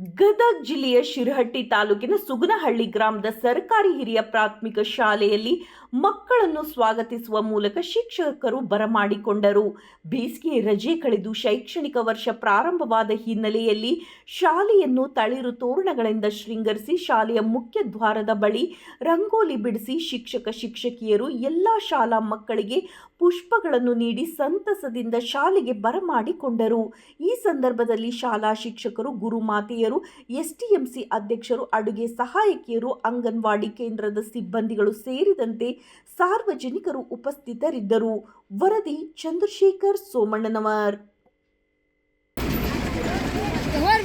ಗದಗ ಜಿಲ್ಲೆಯ ಶಿರಹಟ್ಟಿ ತಾಲೂಕಿನ ಸುಗನಹಳ್ಳಿ ಗ್ರಾಮದ ಸರ್ಕಾರಿ ಹಿರಿಯ ಪ್ರಾಥಮಿಕ ಶಾಲೆಯಲ್ಲಿ ಮಕ್ಕಳನ್ನು ಸ್ವಾಗತಿಸುವ ಮೂಲಕ ಶಿಕ್ಷಕರು ಬರಮಾಡಿಕೊಂಡರು ಬೇಸಿಗೆ ರಜೆ ಕಳೆದು ಶೈಕ್ಷಣಿಕ ವರ್ಷ ಪ್ರಾರಂಭವಾದ ಹಿನ್ನೆಲೆಯಲ್ಲಿ ಶಾಲೆಯನ್ನು ತಳಿರು ತೋರಣಗಳಿಂದ ಶೃಂಗರಿಸಿ ಶಾಲೆಯ ಮುಖ್ಯ ದ್ವಾರದ ಬಳಿ ರಂಗೋಲಿ ಬಿಡಿಸಿ ಶಿಕ್ಷಕ ಶಿಕ್ಷಕಿಯರು ಎಲ್ಲ ಶಾಲಾ ಮಕ್ಕಳಿಗೆ ಪುಷ್ಪಗಳನ್ನು ನೀಡಿ ಸಂತಸದಿಂದ ಶಾಲೆಗೆ ಬರಮಾಡಿಕೊಂಡರು. ಈ ಸಂದರ್ಭದಲ್ಲಿ ಶಾಲಾ ಶಿಕ್ಷಕರು ಗುರುಮಾತೆಯರು ಎಸ್ಟಿಎಂಸಿ ಅಧ್ಯಕ್ಷರು ಅಡುಗೆ ಸಹಾಯಕಿಯರು ಅಂಗನವಾಡಿ ಕೇಂದ್ರದ ಸಿಬ್ಬಂದಿಗಳು ಸೇರಿದಂತೆ ಸಾರ್ವಜನಿಕರು ಉಪಸ್ಥಿತರಿದ್ದರು. ವರದಿ ಚಂದ್ರಶೇಖರ್ ಸೋಮಣ್ಣನವರ್. ಹೋರ್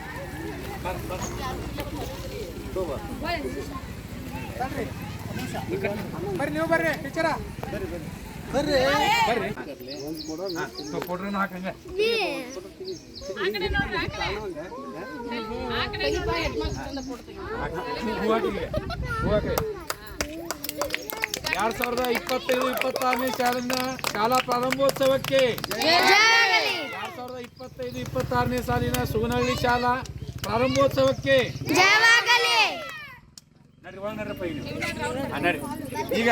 ಬರ್ರಿ ನೀವು ಬರ್ರಿ ಟೀಚರ ಬರ್ರಿ. ಬರ್ರಿ ಕೊಡ್ರಿ ಹಾಕಂಗ. ಎರಡ್ ಸಾವಿರದ ಇಪ್ಪತ್ತೈದು ಇಪ್ಪತ್ತಾರನೇ ಸಾಲಿನ ಶಾಲಾ ಪ್ರಾರಂಭೋತ್ಸವಕ್ಕೆ. ಎರಡ್ ಸಾವಿರದ ಇಪ್ಪತ್ತೈದು ಇಪ್ಪತ್ತಾರನೇ ಸಾಲಿನ ಸುಗನಹಳ್ಳಿ ಶಾಲಾ. ಪ್ರಾರಂಭೋತ್ಸವಕ್ಕೆ ಜಯವಾಗಲಿ. ಈಗ